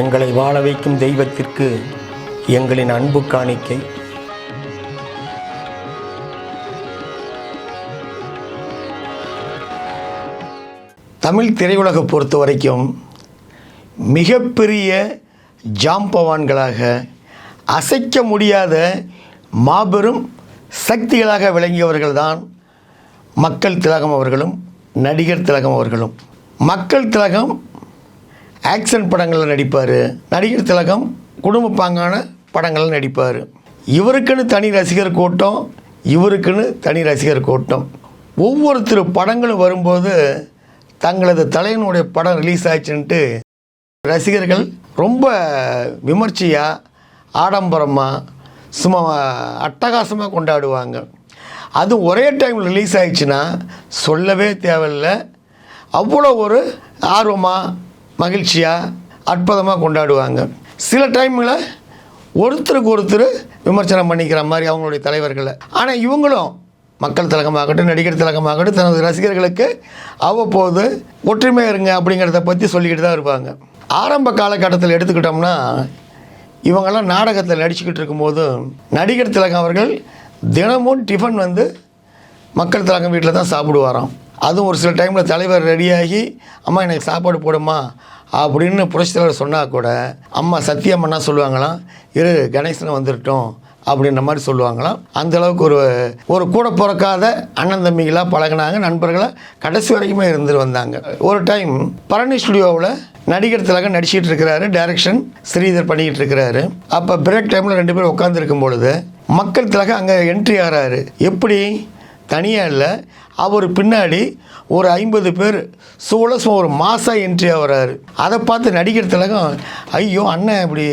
எங்களை வாழ வைக்கும் தெய்வத்திற்கு எங்களின் அன்பு காணிக்கை. தமிழ் திரையுலகை பொறுத்த வரைக்கும் மிகப்பெரிய ஜாம்பவான்களாக அசைக்க முடியாத மாபெரும் சக்திகளாக விளங்கியவர்கள் தான் மக்கள் திலகம் அவர்களும் நடிகர் திலகம் அவர்களும். மக்கள் திலகம் ஆக்ஷன் படங்களில் நடிப்பார். நடிகர் திலகம் குடும்ப பாங்கான படங்களில் நடிப்பார். இவருக்குன்னு தனி ரசிகர் கூட்டம் இவருக்குன்னு தனி ரசிகர் கூட்டம். ஒவ்வொருத்தர் படங்களும் வரும்போது தங்களது தலைவனுடைய படம் ரிலீஸ் ஆச்சுன்ட்டு ரசிகர்கள் ரொம்ப விமர்சையாக ஆடம்பரமாக சும்மா அட்டகாசமாக கொண்டாடுவாங்க. அது ஒரே டைம் ரிலீஸ் ஆயிடுச்சுன்னா சொல்லவே தேவையில்லை. அவ்வளோ ஒரு ஆர்வமாக மகிழ்ச்சியாக அற்புதமாக கொண்டாடுவாங்க. சில டைமில் ஒருத்தருக்கு ஒருத்தர் விமர்சனம் பண்ணிக்கிற மாதிரி அவங்களுடைய தலைவர்களை. ஆனால் இவங்களும் மக்கள் திலகமாகட்டும் நடிகர் திலகமாகட்டும் தனது ரசிகர்களுக்கு அவ்வப்போது ஒற்றுமை இருங்க அப்படிங்கிறத பற்றி சொல்லிக்கிட்டு தான் இருப்பாங்க. ஆரம்ப காலகட்டத்தில் எடுத்துக்கிட்டோம்னா இவங்கெல்லாம் நாடகத்தில் நடிச்சுக்கிட்டு இருக்கும்போது நடிகர் திலகம் அவர்கள் தினமும் டிஃபன் வந்து மக்கள் திலகம் வீட்டில் தான் சாப்பிடுவாராம். அதுவும் ஒரு சில டைமில் தலைவர் ரெடியாகி அம்மா எனக்கு சாப்பாடு போடுமா அப்படின்னு புரட்சி தலைவர் சொன்னால் கூட அம்மா சத்தியம்மன்னா சொல்லுவாங்களாம். இரு கணேசன் வந்துட்டோம் அப்படின்ற மாதிரி சொல்லுவாங்களாம். அந்த அளவுக்கு ஒரு ஒரு கூட பிறக்காத அண்ணன் தம்பிகளாக பழகினாங்க. நண்பர்களாக கடைசி வரைக்குமே இருந்து வந்தாங்க. ஒரு டைம் பழனி ஸ்டுடியோவில் நடிகர் திலகம் நடிச்சிட்டு இருக்கிறாரு. டைரக்ஷன் ஸ்ரீதர் பண்ணிக்கிட்டு இருக்கிறாரு. அப்போ பிரேக் டைமில் ரெண்டு பேரும் உட்காந்துருக்கும் பொழுது மக்கள் திலகம் அங்கே என்ட்ரி ஆகிறாரு எப்படி? தனியாக இல்லை. அவர் பின்னாடி ஒரு ஐம்பது பேர் சூழ ஒரு மாதம் என்ட்ரி ஆகிறாரு அதை பார்த்து நடிக்கிற திலகம் ஐயோ அண்ணன் இப்படி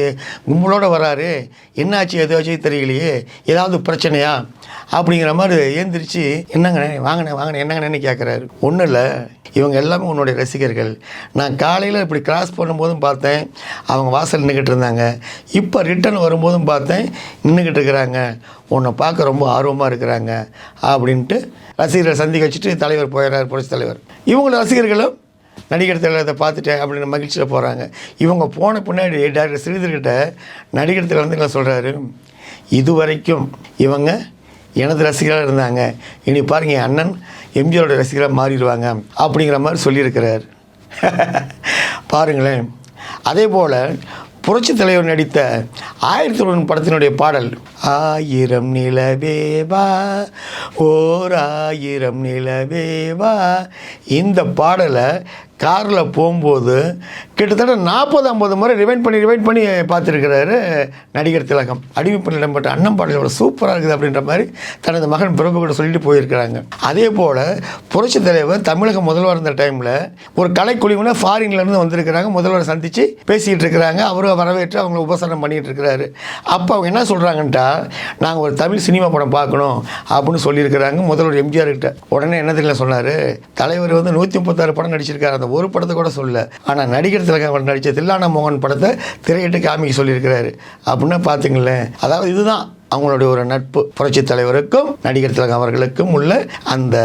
கும்பலோட வராரு. என்னாச்சு எதாச்சும் தெரியலையே. ஏதாவது பிரச்சனையா? அப்படிங்கிற மாதிரி ஏந்திரிச்சு என்னங்கண்ணே வாங்கினேன் வாங்கினேன் என்னங்கண்ணே கேட்குறாரு ஒன்றும் இல்லை இவங்க எல்லாமே உன்னுடைய ரசிகர்கள். நான் காலையில் இப்படி கிராஸ் பண்ணும்போதும் பார்த்தேன் அவங்க வாசல் நின்றுக்கிட்டு இருந்தாங்க. இப்போ ரிட்டர்ன் வரும்போதும் பார்த்தேன் நின்றுக்கிட்டு இருக்கிறாங்க. உன்னை பார்க்க ரொம்ப ஆர்வமாக இருக்கிறாங்க அப்படின்ட்டு ரசிகர்களை சந்திக்க வச்சுட்டு தலைவர் போயிடுறாரு புரட்சி தலைவர். இவங்களோட ரசிகர்களும் நடிகர் திலகத்தை பார்த்துட்டேன் அப்படின்னு மகிழ்ச்சியில் போகிறாங்க இவங்க போன பின்னாடி டாக்டர் ஸ்ரீதர்கிட்ட நடிகர் திலகத்தில் சொல்கிறாரு இதுவரைக்கும் இவங்க எனது ரசிகராக இருந்தாங்க. இனி பாருங்க என் அண்ணன் எம்ஜிஆரோட ரசிகராக மாறிடுவாங்க அப்படிங்கிற மாதிரி சொல்லியிருக்கிறார். பாருங்களேன். அதே போல் புரட்சி தலைவர் நடித்த ஆயிரத்தி தொள்ளாயிரம் படத்தினுடைய பாடல் ஆயிரம் நிலவேவா ஓர் ஆயிரம் நிலவேவா இந்த பாடலை காரில் போகும்போது கிட்டத்தட்ட நாற்பது ஐம்பது முறை ரிவைண்ட் பண்ணி ரிவைண்ட் பண்ணி பார்த்துருக்கிறாரு நடிகர் திலகம். அடிமைப்பில் இடம்பெற்ற அண்ணன் பாடலோட சூப்பராக இருக்குது அப்படின்ற மாதிரி தனது மகன் பிரபு கூட சொல்லிட்டு போயிருக்கிறாங்க. அதே போல் புரட்சி தலைவர் தமிழக முதல்வர் இருந்த டைமில் ஒரு கலைக்குழுவினர் ஃபாரின்லேருந்து வந்திருக்கிறாங்க. முதல்வரை சந்தித்து பேசிகிட்டு இருக்கிறாங்க. அவரும் வரவேற்று அவங்களை உபசரணம் பண்ணிகிட்டு இருக்கிறாரு. அப்போ அவங்க என்ன சொல்கிறாங்கன்ட்டா நாங்கள் ஒரு தமிழ் சினிமா படம் பார்க்கணும் அப்படின்னு சொல்லியிருக்கிறாங்க முதல்வர் எம்ஜிஆர் கிட்ட உடனே என்ன தெரியல சொன்னார்? தலைவர் வந்து நூற்றி முப்பத்தாறு படம் நடிச்சிருக்காரு அந்த ஒரு படத்தை கூட சொல்லல. ஆனால் நடிகர் திலகம் அவர் நடித்த தில்லான மோகன் படத்தை திரையிட்டு காமிக்க சொல்லியிருக்கிறாரு. அப்படின்னா பார்த்துங்களேன் அதாவது இதுதான் அவங்களுடைய ஒரு நட்பு. புரட்சி தலைவருக்கும் நடிகர் திலகம் அவர்களுக்கும் உள்ள அந்த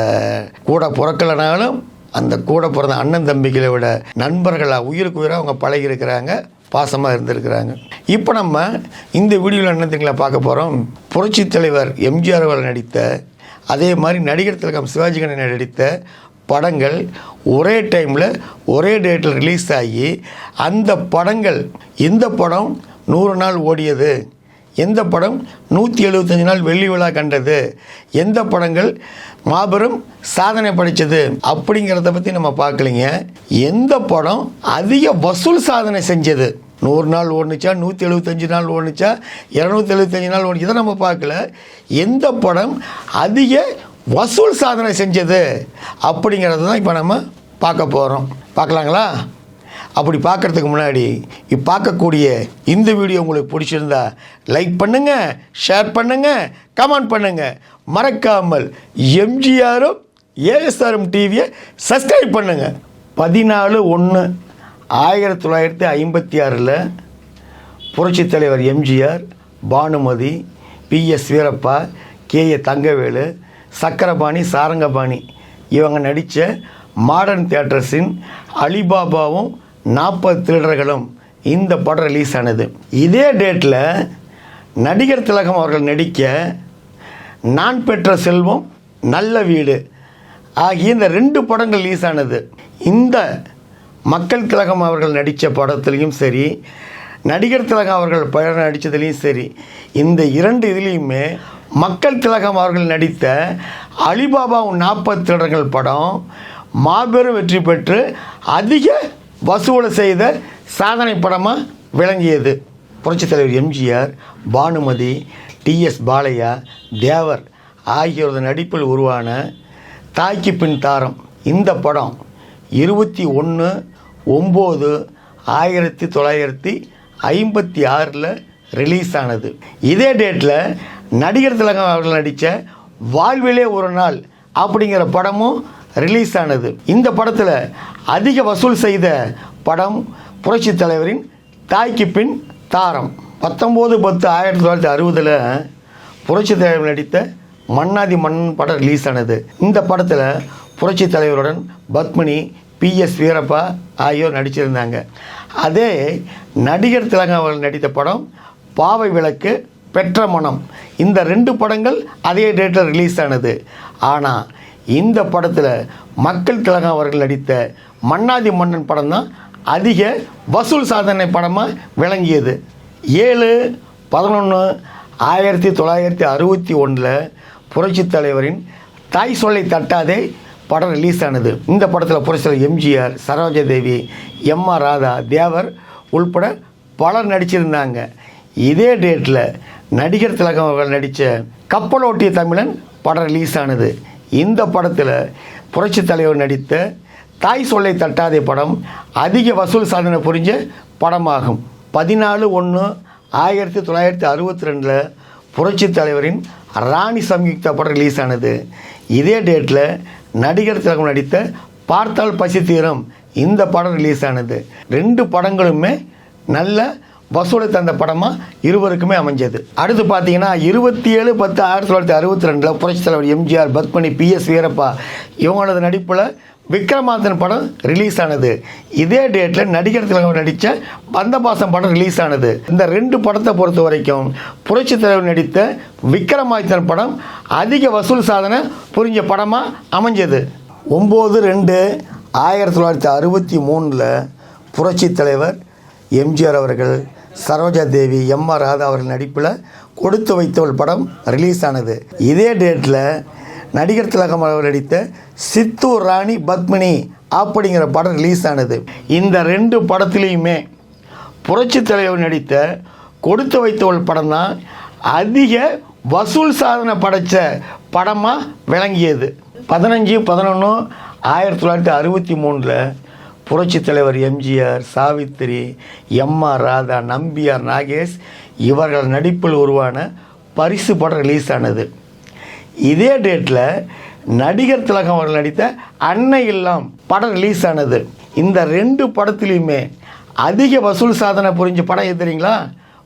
கூட பிறக்கலைனாலும் அந்த கூட பிறந்த அண்ணன் தம்பிகளை விட நண்பர்களாக உயிருக்கு உயிராக அவங்க பழகி இருக்கிறாங்க பாசமாக இருந்திருக்கிறாங்க. இப்போ நம்ம இந்த வீடியோவில் என்ன திங்களை பார்க்க போகிறோம் புரட்சி தலைவர் எம்ஜிஆர் அவர்கள் நடித்த அதே மாதிரி நடிகர் திலகம் சிவாஜி கணேசன் நடித்த படங்கள் ஒரே டைமில் ஒரே டேட்டில் ரிலீஸ் ஆகி அந்த படங்கள் எந்த படம் நூறு நாள் ஓடியது? எந்த படம் நூற்றி எழுபத்தஞ்சு நாள் வெள்ளி விழா கண்டது? எந்த படங்கள் மாபெரும் சாதனை படித்தது அப்படிங்கிறத பற்றி நம்ம பார்க்கலிங்க. எந்த படம் அதிக வசூல் சாதனை செஞ்சது? நூறு நாள் ஓடுனுச்சா? நூற்றி எழுபத்தஞ்சு நாள் ஓடுனுச்சா? இரநூத்தி எழுபத்தஞ்சு நாள் ஓடுச்சு இதை நம்ம பார்க்கல. எந்த படம் அதிக வசூல் சாதனை செஞ்சது அப்படிங்கிறது தான் இப்போ நம்ம பார்க்க போகிறோம் பார்க்கலாங்களா? அப்படி பார்க்குறதுக்கு முன்னாடி இப்போ பார்க்கக்கூடிய இந்த வீடியோ உங்களுக்கு பிடிச்சிருந்தா லைக் பண்ணுங்கள் ஷேர் பண்ணுங்கள் கமெண்ட் பண்ணுங்கள் மறக்காமல் எம்ஜிஆரும் ஏஎஸ்ஆரும் டிவியை சப்ஸ்கிரைப் பண்ணுங்கள் பதினாலு ஒன்று ஆயிரத்தி தொள்ளாயிரத்தி ஐம்பத்தி ஆறில் புரட்சித் தலைவர் எம்ஜிஆர் பானுமதி பி எஸ் வீரப்பா கே ஏ தங்கவேலு சக்கரபாணி சாரங்கபாணி. இவங்க நடித்த மாடர்ன் தியேட்டர்ஸின் அலிபாபாவும் நாற்பது திருடர்களும் இந்த படம் ரிலீஸ் ஆனது. இதே டேட்டில் நடிகர் திலகம் அவர்கள் நடிக்க நான் பெற்ற செல்வம் நல்ல வீடு ஆகிய இந்த ரெண்டு படங்கள் ரிலீஸ் ஆனது. இந்த மக்கள் திலகம் அவர்கள் நடித்த படத்துலேயும் சரி நடிகர் திலகம் அவர்கள் படம் நடித்ததுலேயும் சரி இந்த இரண்டு இதுலேயுமே மக்கள் திலகம் அவர்கள் நடித்த அலிபாபா நாற்பத்தி திருடர்கள் படம் மாபெரும் வெற்றி பெற்று அதிக வசூலை செய்த சாதனை படமாக விளங்கியது. புரட்சித் தலைவர் எம்ஜிஆர் பானுமதி டிஎஸ் பாலையா தேவர் ஆகியோரது நடிப்பில் உருவான தாய்க்கு பின் தாரம். இந்த படம் இருபத்தி ஒன்று ஒம்பது ஆயிரத்தி தொள்ளாயிரத்தி ஐம்பத்தி ஆறில் ரிலீஸ் ஆனது. இதே டேட்டில் நடிகர் திலகம் அவர்கள் நடித்த வாழ்விலே ஒரு நாள் அப்படிங்கிற படமும் ரிலீஸ் ஆனது. இந்த படத்தில் அதிக வசூல் செய்த படம் புரட்சி தலைவரின் தாய்க்கு பின் தாரம் பத்தொம்போது பத்து ஆயிரத்தி தொள்ளாயிரத்தி அறுபதில் புரட்சி தலைவர் நடித்த மன்னாதி மன்னன் படம் ரிலீஸ் ஆனது. இந்த படத்தில் புரட்சி தலைவருடன் பத்மினி பி எஸ் வீரப்பா ஆகியோர் நடிச்சிருந்தாங்க. அதே நடிகர் திலகம் அவர்கள் நடித்த படம் பாவை விளக்கு பெற்ற மனம். இந்த ரெண்டு படங்கள் அதே டேட்டில் ரிலீஸ் ஆனது. ஆனால் இந்த படத்தில் மக்கள் திலகம் அவர்கள் நடித்த மன்னாதி மன்னன் படம் தான் அதிக வசூல் சாதனை படமாக விளங்கியது. ஏழு பதினொன்று ஆயிரத்தி தொள்ளாயிரத்தி அறுபத்தி ஒன்றில் புரட்சித் தலைவரின் தாய் சொல்லை தட்டாதே படம் ரிலீஸ் ஆனது. இந்த படத்தில் புரட்சித் எம்ஜிஆர் சரோஜாதேவி எம் ஆர் ராதா தேவர் உள்பட பலர் நடிச்சிருந்தாங்க. இதே டேட்டில் நடிகர் திலகம் அவர்கள் நடித்த கப்பலோட்டிய தமிழன் படம் ரிலீஸ் ஆனது. இந்த படத்தில் புரட்சித் தலைவர் நடித்த தாய் சொல்லை தட்டாதே படம் அதிக வசூல் சாதனை புரிஞ்ச படமாகும். பதினாலு ஒன்று ஆயிரத்தி தொள்ளாயிரத்தி அறுபத்தி ரெண்டில் புரட்சித் தலைவரின் ராணி சம்யுக்தா படம் ரிலீஸ் ஆனது. இதே டேட்டில் நடிகர் திலகம் நடித்த பார்த்தால் பசி தீரம் இந்த படம் ரிலீஸ் ஆனது. ரெண்டு படங்களுமே நல்ல வசூலை தந்த படமாக இருவருக்குமே அமைஞ்சது. அடுத்து பார்த்தீங்கன்னா இருபத்தி ஏழு பத்து ஆயிரத்தி தொள்ளாயிரத்தி அறுபத்தி ரெண்டில் புரட்சித் தலைவர் எம்ஜிஆர் பத்மனி பிஎஸ் வீரப்பா இவங்களது நடிப்பில் விக்ரமாதன் படம் ரிலீஸ் ஆனது. இதே டேட்டில் நடிகர் திலகம் நடித்த பந்தபாசம் படம் ரிலீஸ் ஆனது. இந்த ரெண்டு படத்தை பொறுத்த வரைக்கும் புரட்சித் தலைவர் நடித்த விக்ரமாதித்தன் படம் அதிக வசூல் சாதனை புரிஞ்ச படமாக அமைஞ்சது. ஒம்பது ரெண்டு ஆயிரத்தி தொள்ளாயிரத்தி அறுபத்தி மூணில் புரட்சித் தலைவர் எம்ஜிஆர் அவர்கள் சரோஜா தேவி எம் ஆர் ராதா அவர்கள் நடிப்பில் கொடுத்து வைத்தவள் படம் ரிலீஸ் ஆனது இதே டேட்டில் நடிகர் திலகம் அவர்கள் நடித்த சித்தூர் ராணி பத்மினி அப்படிங்கிற படம் ரிலீஸ் ஆனது இந்த ரெண்டு படத்துலேயுமே புரட்சி தலைவர் நடித்த கொடுத்து வைத்தவள் படம் தான் அதிக வசூல் சாதனை படைத்த படமாக விளங்கியது. பதினஞ்சு பதினொன்று ஆயிரத்தி தொள்ளாயிரத்தி அறுபத்தி மூணில் புரட்சி தலைவர் எம்ஜிஆர் சாவித்திரி எம் ஆர் ராதா நம்பியார் நாகேஷ் இவர்கள் நடிப்பில் உருவான பரிசு படம் ரிலீஸ் ஆனது. இதே டேட்டில் நடிகர் திலகம் அவர்கள் நடித்த அன்னை இல்லம் படம் ரிலீஸ் ஆனது. இந்த ரெண்டு படத்துலையுமே அதிக வசூல் சாதனை புரிஞ்ச படம் எது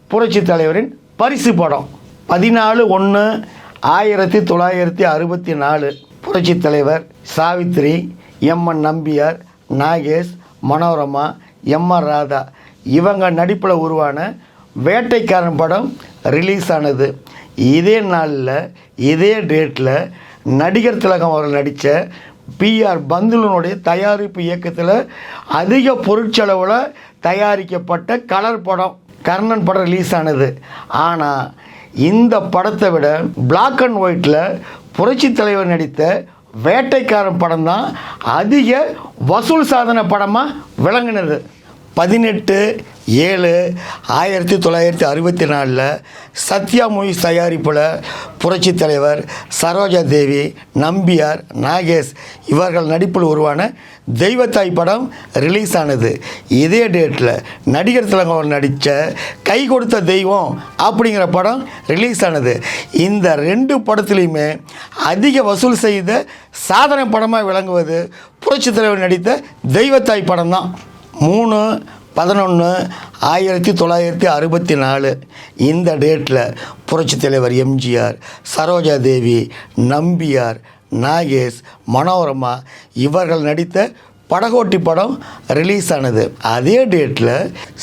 புரட்சி தலைவரின் பரிசு படம். பதினாலு ஒன்று ஆயிரத்தி தொள்ளாயிரத்தி அறுபத்தி நாலு. புரட்சி தலைவர் சாவித்திரி எம் என் நம்பியார் நாகேஷ் மனோரமா எம் ஆர் ராதா இவங்க நடிப்பில் உருவான வேட்டைக்காரன் படம் ரிலீஸ் ஆனது இதே நாளில் இதே டேட்டில் நடிகர் திலகம் அவர்கள் நடித்த பிஆர் பந்துலனுடைய தயாரிப்பு இயக்கத்தில் அதிக பொருட்செலவில் தயாரிக்கப்பட்ட கலர் படம் கர்ணன் படம் ரிலீஸ் ஆனது ஆனால் இந்த படத்தை விட பிளாக் அண்ட் ஒயிட்டில் புரட்சி தலைவர் நடித்த வேட்டைக்காரன் படம் தான் அதிக வசூல் சாதனை படமாக விளங்கினது. பதினெட்டு ஏழு ஆயிரத்தி தொள்ளாயிரத்தி அறுபத்தி நாலில் சத்யா மூவிஸ் தயாரிப்பில் புரட்சி தலைவர் சரோஜா தேவி நம்பியார் நாகேஷ் இவர்கள் நடிப்பில் உருவான தெய்வத்தாய் படம் ரிலீஸ் ஆனது. இதே டேட்டில் நடிகர் திலகம் நடித்த கை கொடுத்த தெய்வம் அப்படிங்கிற படம் ரிலீஸ் ஆனது. இந்த ரெண்டு படத்துலையுமே அதிக வசூல் செய்த சாதனை படமாக விளங்குவது புரட்சி தலைவர் நடித்த தெய்வத்தாய் படம் தான் மூணு பதினொன்று ஆயிரத்தி தொள்ளாயிரத்தி அறுபத்தி நாலு. இந்த டேட்டில் புரட்சி தலைவர் எம்ஜிஆர் சரோஜா தேவி நம்பியார் நாகேஷ் மனோரமா இவர்கள் நடித்த படகோட்டி படம் ரிலீஸ் ஆனது அதே டேட்டில்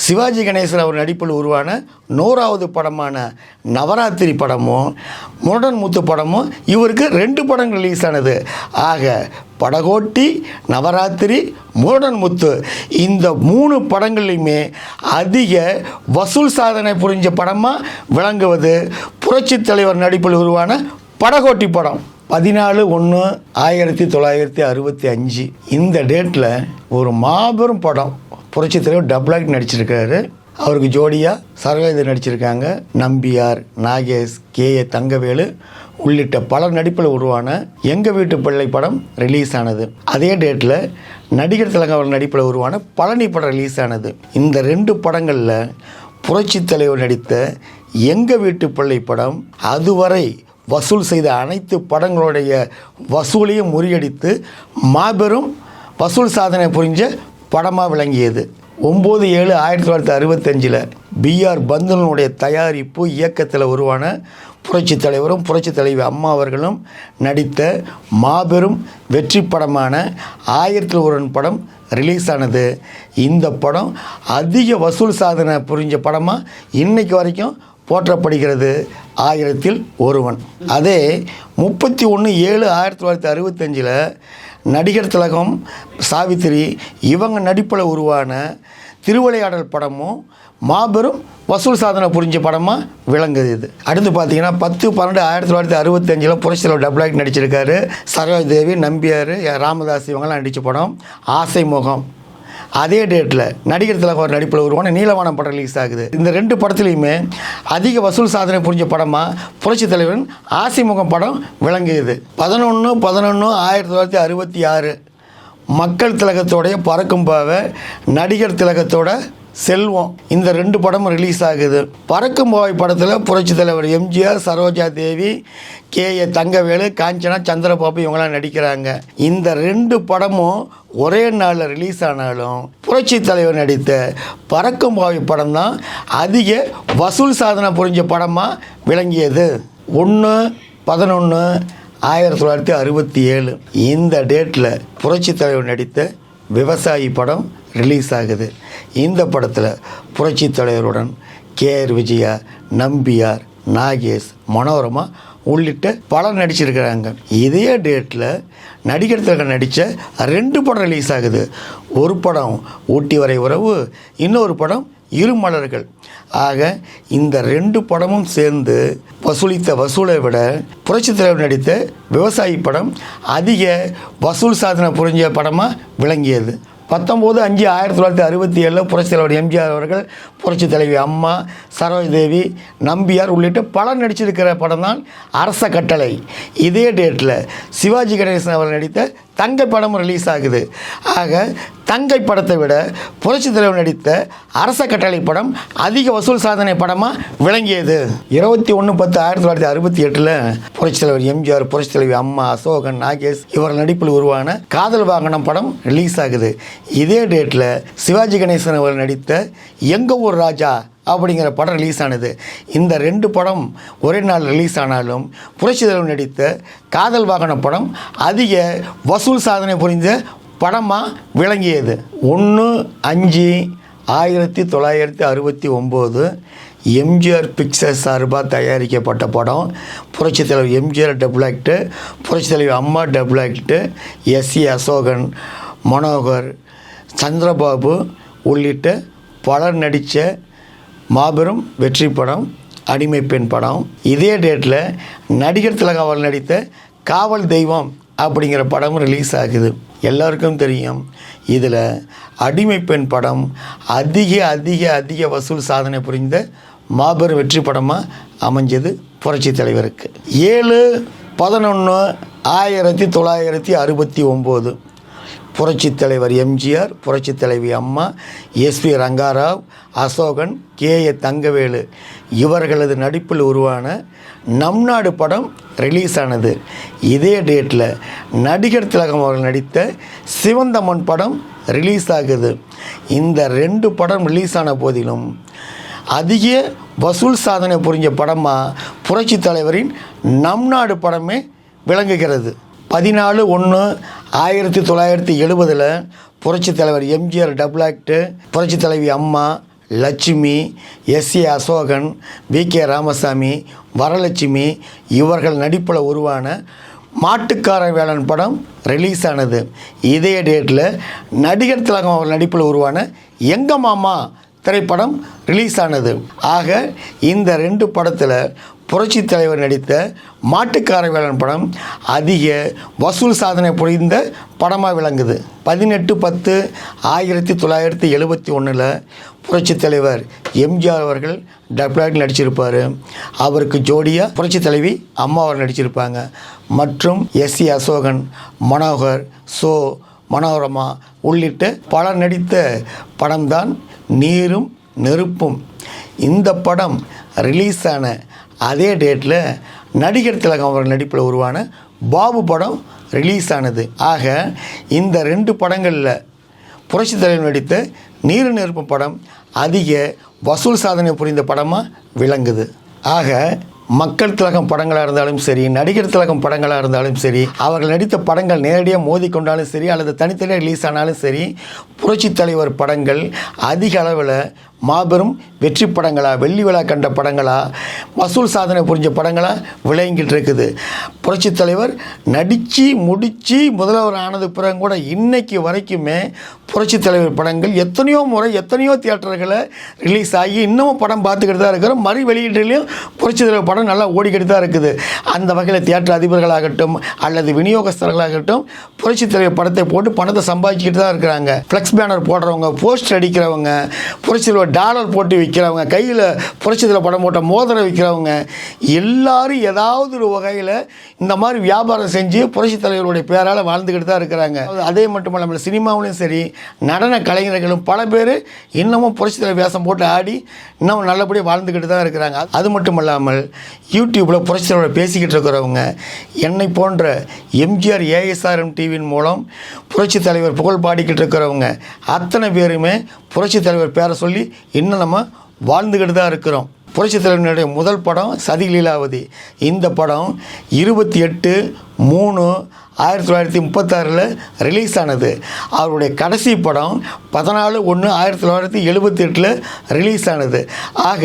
சிவாஜி கணேசன் அவர் நடிப்பில் உருவான நூறாவது படமான நவராத்திரி படமும் முரடன் முத்து படமும் இவருக்கு ரெண்டு படம் ரிலீஸ் ஆனது ஆக படகோட்டி நவராத்திரி முரடன் முத்து இந்த மூணு படங்கள்லையுமே அதிக வசூல் சாதனை புரிஞ்ச படமாக விளங்குவது புரட்சித் தலைவர் நடிப்பில் உருவான படகோட்டி படம். பதினாலு ஒன்று ஆயிரத்தி தொள்ளாயிரத்தி அறுபத்தி அஞ்சு. இந்த டேட்டில் ஒரு மாபெரும் படம் புரட்சித் தலைவர் டபுள் ஆக்ட் நடிச்சிருக்காரு. அவருக்கு ஜோடியாக சரவேந்தர் நடிச்சிருக்காங்க. நம்பியார் நாகேஷ் கே. ஏ. தங்கவேலு உள்ளிட்ட பல நடிப்பில் உருவான எங்கள் வீட்டு பிள்ளை படம் ரிலீஸ் ஆனது. அதே டேட்டில் நடிகர் திலகம் நடிப்பில் உருவான பழனி படம் ரிலீஸ் ஆனது. இந்த ரெண்டு படங்களில் புரட்சித் தலைவர் நடித்த எங்கள் வீட்டு பிள்ளை படம் அதுவரை வசூல் செய்த அனைத்து படங்களுடைய வசூலையும் முறியடித்து மாபெரும் வசூல் சாதனை புரிஞ்ச படமாக விளங்கியது. ஒம்பது ஏழு ஆயிரத்தி தொள்ளாயிரத்தி அறுபத்தஞ்சில் பிஆர் பந்தனுடைய தயாரிப்பு இயக்கத்தில் உருவான புரட்சித் தலைவரும் புரட்சித் தலைவி அம்மா அவர்களும் நடித்த மாபெரும் வெற்றி படமான ஆயிரத்தில் ஒருவன் படம் ரிலீஸ் ஆனது இந்த படம் அதிக வசூல் சாதனை புரிஞ்ச படமாக இன்றைக்கு வரைக்கும் போற்றப்படுகிறது ஆயிரத்தில் ஒருவன். அதே முப்பத்தி ஒன்று ஏழு ஆயிரத்தி தொள்ளாயிரத்தி அறுபத்தஞ்சில் நடிகர் திலகம் சாவித்திரி இவங்க நடிப்பில் உருவான திருவிளையாடல் படமும் மாபெரும் வசூல் சாதனை புரிஞ்ச படமாக விளங்குது இது. அடுத்து பார்த்தீங்கன்னா பத்து பன்னெண்டு ஆயிரத்தி தொள்ளாயிரத்தி அறுபத்தஞ்சில் புரட்சியில் டபுள் ஆக்ட் நடிச்சிருக்காரு. சரோஜ் தேவி நம்பியார் ராமதாஸ் இவங்கெல்லாம் நடித்த படம் ஆசை முகம். அதே டேட்டில் நடிகர் திலகம் நடிப்பில் உருவான நீலவானம் படம் ரிலீஸ் ஆகுது. இந்த ரெண்டு படத்துலையுமே அதிக வசூல் சாதனை புரிஞ்ச படமாக புரட்சி தலைவன் ஆசிமுகம் படம் விளங்குது பதினொன்று பதினொன்று ஆயிரத்தி தொள்ளாயிரத்தி அறுபத்தி ஆறு மக்கள் திலகத்தோடைய பறக்கும் பாவை நடிகர் திலகத்தோட செல்வம். இந்த ரெண்டு படமும் ரிலீஸ் ஆகுது. பறக்கும் பாவை படத்தில் புரட்சித் தலைவர் எம்ஜிஆர் சரோஜா தேவி கே. ஏ. தங்கவேலு காஞ்சனா சந்திரபாபு இவங்களாம் நடிக்கிறாங்க. இந்த ரெண்டு படமும் ஒரே நாளில் ரிலீஸ் ஆனாலும் புரட்சித் தலைவர் நடித்த பறக்கும் பாவை படம் தான் அதிக வசூல் சாதனை புரிஞ்ச படமாக விளங்கியது. ஒன்று பதினொன்று ஆயிரத்தி தொள்ளாயிரத்தி அறுபத்தி ஏழு. இந்த டேட்டில் புரட்சித் தலைவர் நடித்த விவசாயி படம் ரிலீஸ் ஆகுது. இந்த படத்தில் புரட்சி தலைவருடன் கேஆர் விஜயா நம்பியார் நாகேஷ் மனோரமா உள்ளிட்ட பல நடிச்சிருக்கிறாங்க. இதே டேட்டில் நடிகர் திலகம் நடித்த ரெண்டு படம் ரிலீஸ் ஆகுது. ஒரு படம் ஊட்டி வரை உறவு இன்னொரு படம் இருமலர்கள் ஆக இந்த ரெண்டு படமும் சேர்ந்து வசூலித்த வசூலை விட புரட்சி தலைவர் நடித்த விவசாயி படம் அதிக வசூல் சாதனை புரிஞ்ச படமாக விளங்கியது. பத்தொம்போது அஞ்சு ஆயிரத்தி தொள்ளாயிரத்தி அறுபத்தி ஏழில் புரட்சி தலைவர் எம்ஜிஆர் அவர்கள் புரட்சி தலைவி அம்மா சரோஜதேவி நம்பியார் உள்ளிட்ட பலர் நடிச்சிருக்கிற படம் தான் அரச கட்டளை. இதே டேட்டில் சிவாஜி கணேசன் அவர் நடித்த தங்க படம் ரிலீஸ் ஆகுது. ஆக தங்கை படத்தை விட புரட்சி தலைவர் நடித்த அரச கட்டளை படம் அதிக வசூல் சாதனை படமாக விளங்கியது. இருபத்தி ஒன்று பத்து ஆயிரத்தி தொள்ளாயிரத்தி அறுபத்தி எட்டில் புரட்சி தலைவர் எம்ஜிஆர் புரட்சி தலைவி அம்மா அசோகன் நாகேஷ் இவர் நடிப்பில் உருவான காதல் வாகனம் படம் ரிலீஸ் ஆகுது. இதே டேட்டில் சிவாஜி கணேசன் அவர் நடித்த எங்க ஊர் ராஜா அப்படிங்கிற படம் ரிலீஸ் ஆனது. இந்த ரெண்டு படம் ஒரே நாள் ரிலீஸ் ஆனாலும் புரட்சி தலைவர் நடித்த காதல் வாகன படம் அதிக வசூல் சாதனை புரிந்த படமாக விளங்கியது. ஒன்று அஞ்சு ஆயிரத்தி தொள்ளாயிரத்தி அறுபத்தி ஒம்பது எம்ஜிஆர் பிக்சர்ஸ் சார்பாக தயாரிக்கப்பட்ட படம். புரட்சித் தலைவர் எம்ஜிஆர் டபுள் ஆக்டு புரட்சித் தலைவர் அம்மா double act SC Asokan Manohar Chandrababu உள்ளிட்ட பலர் நடித்த மாபெரும் வெற்றி படம் அடிமை பெண் படம். இதே டேட்டில் நடிகர் திலகம் நடித்த காவல் தெய்வம் அப்படிங்கிற படம் ரிலீஸ் ஆகுது. எல்லாருக்கும் தெரியும். இதில் அடிமை பெண் படம் அதிக அதிக அதிக வசூல் சாதனை புரிந்த மாபெரும் வெற்றி படமாக அமைஞ்சது புரட்சி தலைவருக்கு. ஏழு பதினொன்று ஆயிரத்தி தொள்ளாயிரத்தி அறுபத்தி ஒம்பது. புரட்சித் தலைவர் எம்ஜிஆர் புரட்சி தலைவி அம்மா SP Rangarao Asokan K A Thangavelu இவர்களது நடிப்பில் உருவான நம் நாடு படம் ரிலீஸ் ஆனது இதே டேட்டில் நடிகர் திலகம் அவர்கள் நடித்த சிவந்தமன் படம் ரிலீஸ் ஆகுது இந்த ரெண்டு படம் ரிலீஸ் ஆன போதிலும் அதிக வசூல் சாதனை புரிஞ்ச படமாக புரட்சித் தலைவரின் நம் நாடு படமே விளங்குகிறது. பதினாலு ஒன்று ஆயிரத்தி தொள்ளாயிரத்தி எழுபதில் புரட்சித் தலைவர் எம்ஜிஆர் டபுள் ஆக்டு புரட்சித் தலைவி அம்மா Lakshmi S. A. Asokan V. K. Ramasamy Varalakshmi இவர்கள் நடிப்பில் உருவான மாட்டுக்கார வேளன் படம் ரிலீஸ் ஆனது இதே டேட்டில் நடிகர் திலகம் அவர் நடிப்பில் உருவான எங்க மாமா திரைப்படம் ரிலீஸ் ஆனது ஆக இந்த ரெண்டு படத்தில் புரட்சி தலைவர் நடித்த மாட்டுக்கார வேளன் படம் அதிக வசூல் சாதனை புரிந்த படமாக விளங்குது. பதினெட்டு பத்து ஆயிரத்தி தொள்ளாயிரத்தி எழுபத்தி ஒன்றில் புரட்சித் தலைவர் எம்ஜிஆர் அவர்கள் டப்ளாக் நடிச்சிருப்பார். அவருக்கு ஜோடியாக புரட்சி தலைவி அம்மா அவர் நடிச்சிருப்பாங்க. மற்றும் எஸ் சி அசோகன் மனோகர் சோ மனோரமா உள்ளிட்ட பலர் நடித்த படம்தான் நீரும் நெருப்பும். இந்த படம் ரிலீஸ் ஆன அதே டேட்டில் நடிகர் திலகம் அவர் நடிப்பில் உருவான பாபு படம் ரிலீஸ் ஆனது. ஆக இந்த ரெண்டு படங்களில் புரட்சி தலைவர் நடித்த நீர் நெருப்பு படம் அதிக வசூல் சாதனை புரிந்த படமாக விளங்குது. ஆக மக்கள் திலகம் படங்களாக இருந்தாலும் சரி நடிகர் திலகம் படங்களாக இருந்தாலும் சரி அவர்கள் நடித்த படங்கள் நேரடியாக மோதி கொண்டாலும் சரி அல்லது தனித்தனியாக ரிலீஸ் ஆனாலும் சரி புரட்சி தலைவர் படங்கள் அதிக அளவில் மாபெரும் வெற்றி படங்களா வெள்ளி விழா கண்ட படங்களா வசூல் சாதனை புரிஞ்ச படங்களா விளங்கிட்டு இருக்குது. புரட்சி தலைவர் நடித்து முடித்து முதல்வர் ஆனது பிறகு கூட இன்றைக்கு வரைக்குமே புரட்சி தலைவர் படங்கள் எத்தனையோ முறை எத்தனையோ தியேட்டர்களை ரிலீஸ் ஆகி இன்னமும் படம் பார்த்துக்கிட்டு தான் இருக்கிறோம். மறு வெளியீட்டுலையும் புரட்சி தலைவர் படம் நல்லா ஓடிக்கிட்டு தான் இருக்குது. அந்த வகையில் தியேட்டர் அதிபர்களாகட்டும் அல்லது விநியோகஸ்தர்களாகட்டும் புரட்சி தலைவர் படத்தை போட்டு பணத்தை சம்பாதிச்சுக்கிட்டு தான் இருக்கிறாங்க. ஃப்ளெக்ஸ் பேனர் போடுறவங்க போஸ்டர் அடிக்கிறவங்க புரட்சி தலைவர் டாலர் போட்டு விற்கிறவங்க கையில் புரட்சித்தில் படம் போட்ட மோதிரம் விற்கிறவங்க எல்லாரும் ஏதாவது ஒரு வகையில் இந்த மாதிரி வியாபாரம் செஞ்சு புரட்சி தலைவருடைய பேரால் வாழ்ந்துக்கிட்டு தான் இருக்கிறாங்க. அதே மட்டும் இல்லாமல் சினிமாவிலையும் சரி நடன கலைஞர்களும் பல பேர் இன்னமும் புரட்சி தலைவர் வேஷம் போட்டு ஆடி இன்னும் நல்லபடியாக வாழ்ந்துக்கிட்டு தான் இருக்கிறாங்க. அது மட்டும் இல்லாமல் யூடியூப்பில் புரட்சி தலைவரை பேசிக்கிட்டு இருக்கிறவங்க என்னை போன்ற எம்ஜிஆர் ஏஎஸ்ஆர்எம் டிவியின் மூலம் புரட்சி தலைவர் புகழ் பாடிக்கிட்டு இருக்கிறவங்க அத்தனை பேருமே புரட்சி தலைவர் பேரை சொல்லி இன்னும் நம்ம வாழ்ந்துக்கிட்டு தான் இருக்கிறோம். புரட்சி தலைவனுடைய முதல் படம் சதி லீலாவதி. இந்த படம் இருபத்தி எட்டு மூணு ஆயிரத்தி தொள்ளாயிரத்தி முப்பத்தாறில் ரிலீஸ் ஆனது அவருடைய கடைசி படம் பதினாலு ஒன்று ஆயிரத்தி தொள்ளாயிரத்தி எழுபத்தி எட்டில் ரிலீஸ் ஆனது ஆக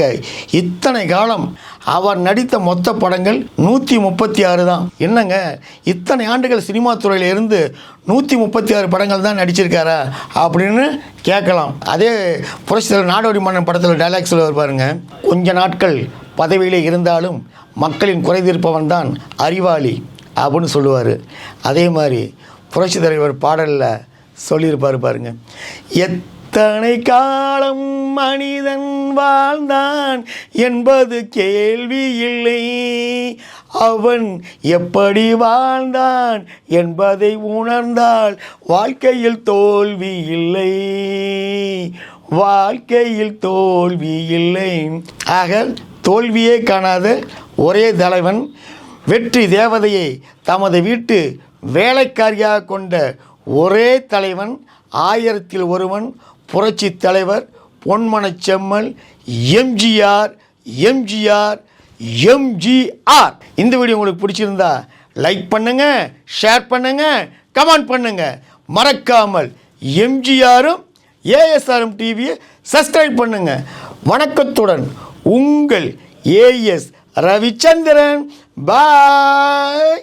இத்தனை காலம் அவர் நடித்த மொத்த படங்கள் நூற்றி முப்பத்தி ஆறு தான். என்னங்க இத்தனை ஆண்டுகள் சினிமா துறையில் இருந்து நூற்றி முப்பத்தி ஆறு படங்கள் தான் நடிச்சிருக்காரா? அப்படின்னு கேட்கலாம். அதே புரட்சி நாடோடி மன்னன் படத்தில் டைலாக் சொல்லுவார் பாருங்க. கொஞ்ச நாட்கள் பதவியிலே இருந்தாலும் மக்களின் குறைதீர்ப்பவன் தான் அறிவாளி அப்படின்னு சொல்லுவார். அதே மாதிரி புரட்சி தலைவர் பாடலில் சொல்லியிருப்பார் பாருங்க. எத்தனை காலம் மனிதன் வாழ்ந்தான் என்பது கேள்வி இல்லை. அவன் எப்படி வாழ்ந்தான் என்பதை உணர்ந்தால் வாழ்க்கையில் தோல்வி இல்லை. வாழ்க்கையில் தோல்வி இல்லை. ஆக தோல்வியே காணாத ஒரே தலைவன் வெற்றி தேவதையை தமது வீட்டு வேலைக்காரியாக கொண்ட ஒரே தலைவன் ஆயிரத்தில் ஒருவன் புரட்சி தலைவர் பொன்மன செம்மல் எம்ஜிஆர் எம்ஜிஆர் எம்ஜிஆர். இந்த வீடியோ உங்களுக்கு பிடிச்சிருந்தா லைக் பண்ணுங்க ஷேர் பண்ணுங்க கமெண்ட் பண்ணுங்க. மறக்காமல் எம்ஜிஆரும் ஏஎஸ்ஆர்எம் டிவியை சப்ஸ்கிரைப் பண்ணுங்க. வணக்கத்துடன் உங்கள் ஏஎஸ் ரவிச்சந்திரன் பாய்